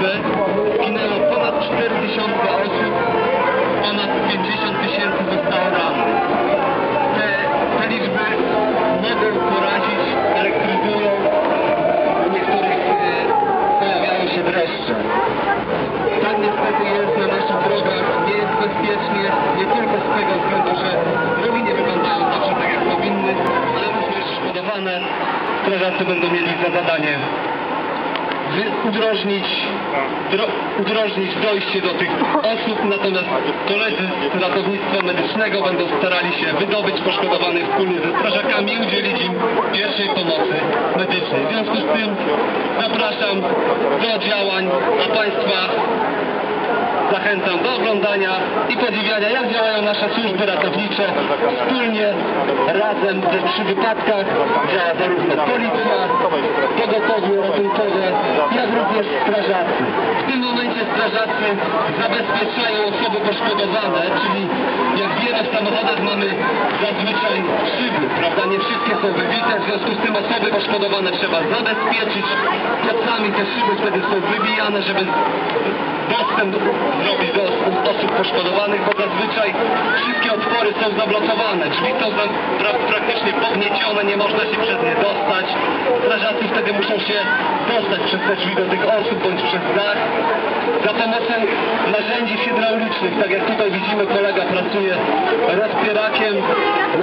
Polsce zginęło ponad 4 tysiące osób, ponad 50 tysięcy zostało rannych. Te, te liczby mogą porazić, charakteryzują u niektórych e, pojawiają się dreszcze. Tak niestety jest na naszych drogach, nie jest bezpiecznie, nie tylko z tego względu, że drogi nie wyglądają dobrze tak jak powinny, ale również szkodowane. Strażacy będą mieli za zadanie udrożnić, dro, udrożnić dojście do tych osób, natomiast koledzy z ratownictwa medycznego będą starali się wydobyć poszkodowanych wspólnie ze strażakami i udzielić im pierwszej pomocy medycznej. W związku z tym zapraszam do działań, a Państwa zachęcam do oglądania i podziwiania, jak działają nasze służby ratownicze. Wspólnie, razem przy wypadkach działa zarówno policja, pogotowie ratunkowe, jak również strażacy. W tym momencie strażacy zabezpieczają osoby poszkodowane, czyli jak wiele w samochodach mamy zazwyczaj szyby, prawda? Nie wszystkie są wybite, w związku z tym osoby poszkodowane trzeba zabezpieczyć. Kocami te szyby wtedy są wybijane, żeby dostęp zrobić do osób, poszkodowanych, bo zazwyczaj wszystkie otwory są zablokowane, drzwi są pra, praktycznie pogniecione, nie można się przez nie dostać. Strażacy wtedy muszą się dostać przez te drzwi do tych osób bądź przez dach. Za pomocą narzędzi hydraulicznych, tak jak tutaj widzimy kolega pracuje rozpierakiem,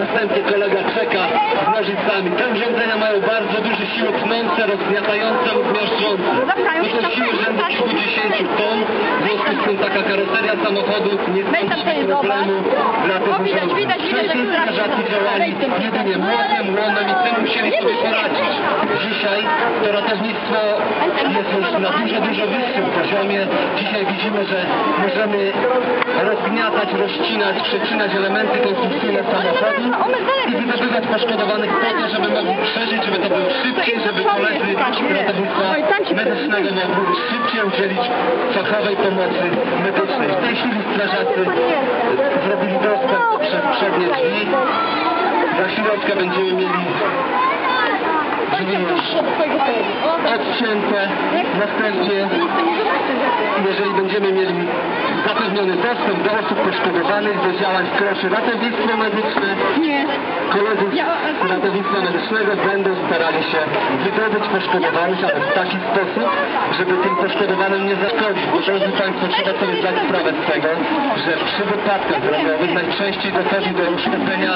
następnie kolega czeka z nożycami. Te urządzenia mają bardzo duże siły pnące, rozgniatające lub miażdżące. To są siły rzędu kilkudziesięciu ton, tym taka karoseria samochodu nie stanowi problemu dla tych O, widać, widać, widać, jak strażacy działali. jedynie młotem, łonem i tym musieli sobie poradzić. Dzisiaj to ratownictwo jest już na dużo, dużo wyższym poziomie. Dzisiaj widzimy, że możemy rozgniatać, rozcinać, przecinać elementy konstrukcyjne samochodu i wydobywać poszkodowanych po to, żeby mogli przeżyć, żeby to było szybciej, żeby koledzy ratownictwa medycznego mogli szybciej udzielić fachowej pomocy medycznej. W tej chwili strażacy zrobili dostęp przez przednie drzwi. Za chwileczkę będziemy mieli drzwi już odcięte. Następnie, jeżeli będziemy mieli zapewniony dostęp do osób poszkodowanych, do działań wkroczy ratownictwo medyczne, Nie. koledzy z ratownictwa medycznego będą starali się wydobyć poszkodowanych, ale w taki sposób, żeby tym poszkodowanym nie zaszkodzić. Bo drodzy Państwo, trzeba sobie zdać sprawę z tego, że przy wypadkach drogowych najczęściej dochodzi do uszkodzenia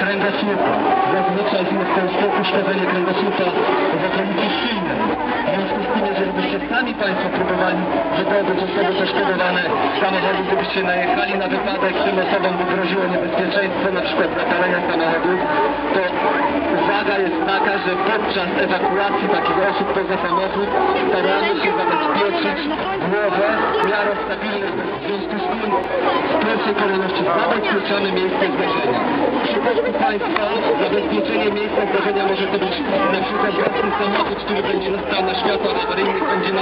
kręgosłupa. Zazwyczaj jest to uszkodzenie kręgosłupa w okolicy szyjnej. W związku z tym, jeżeli sami Państwo próbowali wydobyć osoby poszkodowane z samochodu, gdybyście najechali na wypadek, tym osobom by groziło niebezpieczeństwo, na przykład zapalenia samochodu, to uwaga jest taka, że podczas ewakuacji takich osób poza samochód staramy się zabezpieczyć głowę w miarę stabilnej. W związku z tym w pierwszej kolejności zabezpieczamy miejsce zdarzenia. W przypadku Państwa zabezpieczenie miejsca zdarzenia może to być na przykład własny samochód, który będzie stał na światłach awaryjnych, będzie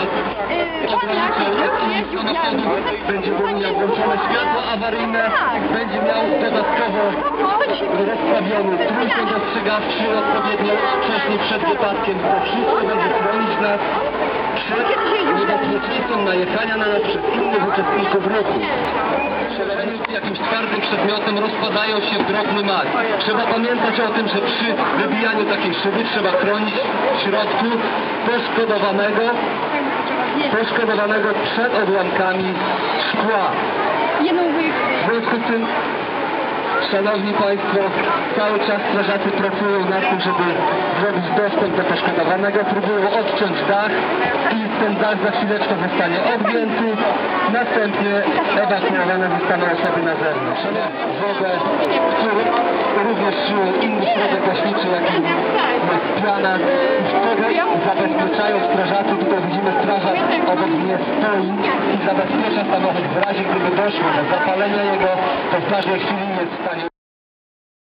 będzie miał włączone światła awaryjne, będzie miał dodatkowo rozstawiony trójkąt ostrzegawczy odpowiednio wcześniej przed wypadkiem. To wszystko będzie chronić nas przed niebezpieczeństwem najechania na nas przez innych uczestników ruchu. Jakimś twardym przedmiotem rozpadają się w drobny mak. Trzeba pamiętać o tym, że przy wybijaniu takiej szyby trzeba chronić w środku poszkodowanego, poszkodowanego przed odłamkami szkła. Jedną Szanowni Państwo, cały czas strażacy pracują nad tym, żeby zrobić dostęp do poszkodowanego, próbują odciąć dach i ten dach za chwileczkę zostanie odgięty, następnie ewakuowane zostaną osoby na zewnątrz. Wodę, który również czują inny środek gaśniczy, jaki jest piana i wtedy zabezpieczają strażacy, tutaj widzimy strażak obok mnie stoi i zabezpiecza samochód. W razie gdyby doszło do zapalenia jego, to w każdej chwili jest w stanie